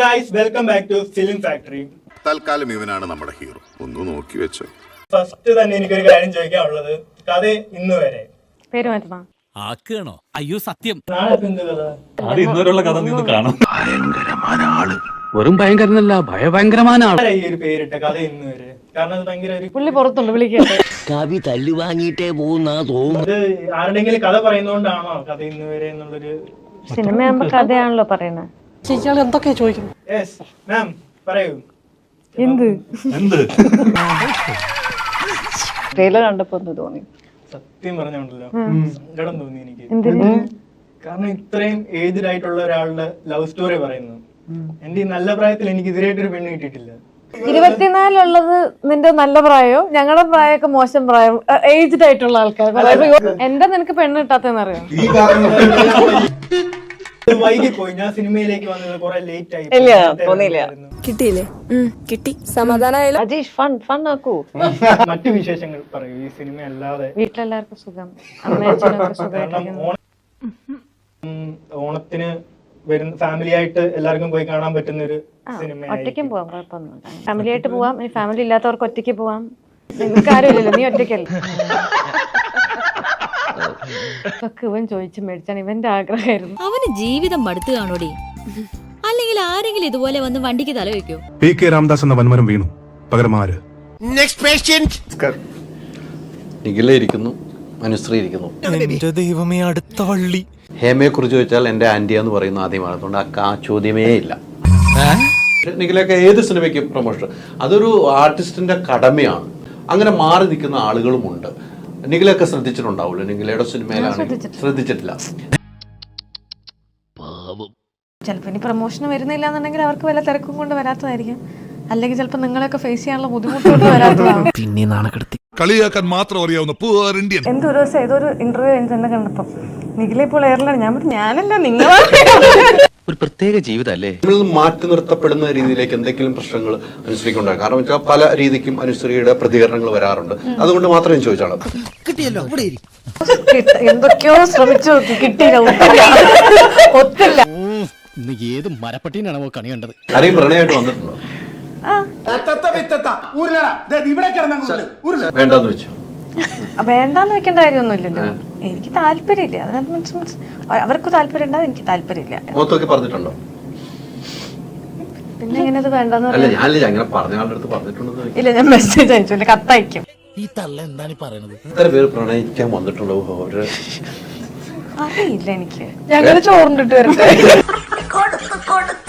Guys welcome back to film factory തൽക്കാലം ഇവനാണ് നമ്മുടെ ഹീറോ. ഒന്ന് നോക്കി വെച്ചോ. ഫസ്റ്റ് തന്നെ എനിക്കൊരു കാര്യം ചോദിക്കാനുള്ളത്. കഥ ഇന്ന് വരെ. പേര് മാറ്റണം ആക്കണോ? അയ്യോ സത്യം. നാളെ ഇപ്പൊ എന്ത് കഥ? അത് ഇന്നുവരെയുള്ള കഥ നിന്ന് കാണാം വെറും ഭയങ്കരനല്ല ഭയഭയങ്കരമായ ആൾ. ആരാ ഈ ഒരു പേരിട്ട കഥ ഇന്ന് വരെ? കാരണം അത് ഭയങ്കര ഒരു പുള്ളി പുറത്തുണ്ട് വിളിക്കട്ടെ. കവി തല്ലു വാങ്ങിയിട്ടേ പോകുന്ന തോന്നുന്നു. അത് ആരുടെങ്കിലും കഥ പറയുന്നോണ്ടാണോ കഥ ഇന്ന് വരെ എന്നുള്ളൊരു സിനിമയാകുമ്പോ കഥയാണല്ലോ പറയുന്നത് ചേച്ചിയാൾ എന്തൊക്കെയാ ചോദിക്കുന്നത്? മാം പറയൂ. എന്ത്? എന്ത്? ട്രെയിലർ കണ്ടപ്പോ എന്ത് തോന്നി? സത്യം പറഞ്ഞോണ്ടല്ലോ. സങ്കടം തോന്നി എനിക്ക്. കാരണം ഇത്രയും ഏജ്ഡ് ആയിട്ടുള്ള ഒരാളുടെ ലവ് സ്റ്റോറി പറയുന്നു. എന്റെ ഈ നല്ല പ്രായത്തിൽ എനിക്ക് ഇതിനായിട്ടൊരു പെണ്ണ് കിട്ടിയിട്ടില്ല. ഇരുപത്തിനാലുള്ളത് നിന്റെ നല്ല പ്രായോ ഞങ്ങളുടെ പ്രായമൊക്കെ മോശം പ്രായം ഏജ്ഡ് ആയിട്ടുള്ള ആൾക്കാർ. എന്റെ നിനക്ക് പെണ്ണ് കിട്ടാത്തെന്ന് ഞാൻ സിനിമയിലേക്ക് വന്നത് കുറെ ലേറ്റ് ആയി. ഇല്ല, നേരത്തെ തോന്നിയില്ല. കിട്ടിയില്ലേ? കിട്ടി. സമാധാനമായാലും അജീഷ് ഫൺ ഫൺ ആക്കൂ. മറ്റു വിശേഷങ്ങൾ പറയൂ. ഈ സിനിമ അല്ലാതെ. വീട്ടിലെല്ലാവർക്കും സുഖം. അമ്മയച്ഛനൊക്കെ സുഖമായിട്ടിരിക്കുന്നു. ഓണത്തിന് വരുന്ന ഫാമിലി ആയിട്ട് എല്ലാവർക്കും പോയി കാണാൻ പറ്റുന്ന ഒരു സിനിമ ഒറ്റയ്ക്കും പോവാം കുഴപ്പമൊന്നുമില്ല. ഫാമിലി ആയിട്ട് പോവാം. ഫാമിലി ഇല്ലാത്തവർക്ക് ഒറ്റയ്ക്ക് പോവാം. നിങ്ങൾക്ക് ആരുമില്ലല്ലോ നീ ഒറ്റയ്ക്കല്ല? ഇതൊക്കെ ഇവൻ ചോദിച്ചു മേടിച്ചാണ് ഇവന്റെ ആഗ്രഹമായിരുന്നു. അവന് ജീവിതം മടുത്തു കാണോടി അല്ലെങ്കിൽ ആരെങ്കിലും ഇതുപോലെ വന്ന് വണ്ടിക്ക് തല വെക്കോ? പി കെ രാംദാസ് എന്ന വൻമരം വീണു. പകരം ആര്? നിഖില ഇരിക്കുന്നു. അനുശ്രീ ഇരിക്കുന്നു. എന്റെ ദൈവമേ അടുത്ത വള്ളി. ഹേമയെ കുറിച്ച് ചോദിച്ചാൽ എന്റെ ആന്റിയ എന്ന് പറയുന്ന ആദ്യമാണ് അതുകൊണ്ട് ആ ചോദ്യമേ ഇല്ല. നിഖിലൊക്കെ ഏത് സിനിമയ്ക്കും പ്രൊമോഷൻ അതൊരു ആർട്ടിസ്റ്റിന്റെ കടമയാണ്. അങ്ങനെ മാറി നിൽക്കുന്ന ആളുകളുമുണ്ട്. നിഖിലൊക്കെ ശ്രദ്ധിച്ചിട്ടുണ്ടാവുള്ളൂ നിഖിലയുടെ സിനിമയിലാണ്. ശ്രദ്ധിച്ചിട്ടില്ല. ചിലപ്പോൾ ഇനി പ്രൊമോഷൻ വരുന്നില്ല എന്നുണ്ടെങ്കിൽ അവർക്ക് വല്ല തിരക്കും കൊണ്ട് വരാത്തതായിരിക്കും. അല്ലെങ്കിൽ ചിലപ്പോൾ നിങ്ങളെയൊക്കെ ഫേസ് ചെയ്യാനുള്ള ബുദ്ധിമുട്ടുകൊണ്ട് വരാത്തതാണ് പിന്നെ നാണക്കെടുത്തി. കളിയാക്കാൻ മാത്രം അറിയാവുന്ന എന്തോ ഒരു ദിവസം ഏതൊരു ഇന്റർവ്യൂ എനിക്ക് തന്നെ കണ്ടപ്പം. നിഖില ഇപ്പോൾ എയർലൈൻ ഞാൻ പറഞ്ഞു ഞാനല്ല നിങ്ങളാണ്. ഒരു പ്രത്യേക ജീവിതമല്ലേ? നമ്മൾ നിന്ന് മാറ്റി നിർത്തപ്പെടുന്ന രീതിയിലേക്ക് എന്തെങ്കിലും പ്രശ്നങ്ങൾ അനുശ്രീക്കുണ്ടാകും കാരണം വെച്ചാൽ പല രീതിക്കും അനുശ്രീയുടെ പ്രതികരണങ്ങൾ വരാറുണ്ട്. അതുകൊണ്ട് മാത്രം ഞാൻ ചോദിച്ചാണ്. കിട്ട- എന്തൊക്കെയോ ശ്രമിച്ചു കിട്ടിയില്ല ഒത്തില്ല. ഇന്ന് ഏത് മരപ്പട്ടീനാണോ കണി കണ്ടത്? ആരെയും പ്രണയമായിട്ട് വന്നിട്ടുണ്ടോ? വേണ്ടെന്ന് വെച്ചു. വേണ്ടാന്ന് വെക്കേണ്ട കാര്യമൊന്നുമില്ലല്ലോ. എനിക്ക് താല്പര്യമില്ല. അതിനകത്ത് മീൻസ് മീൻസ്. അവർക്ക് താല്പര്യം ഉണ്ടാവും എനിക്ക് താല്പര്യമില്ല. മുഖത്തൊക്കെ പറഞ്ഞിട്ടുണ്ടോ? പിന്നെ എങ്ങനെ ഇത് വേണ്ടെന്ന് അല്ല പറയാം ഞാനില്ല അങ്ങനെ പറഞ്ഞ ആളുടെ അടുത്ത് പറഞ്ഞിട്ടുണ്ടെന്ന് ഇല്ല ഞാൻ മെസ്സേജ് അയച്ചു. എന്റെ കത്തയക്കും. ഈ തള്ള എന്താണ് പറയുന്നത് പറയണത്? എത്ര പേര് പ്രണയിക്കാൻ വന്നിട്ടുണ്ടോ? അവർ അറിയില്ല എനിക്ക്. ഞങ്ങൾ ചോറിണ്ടിട്ട് വരട്ടെ.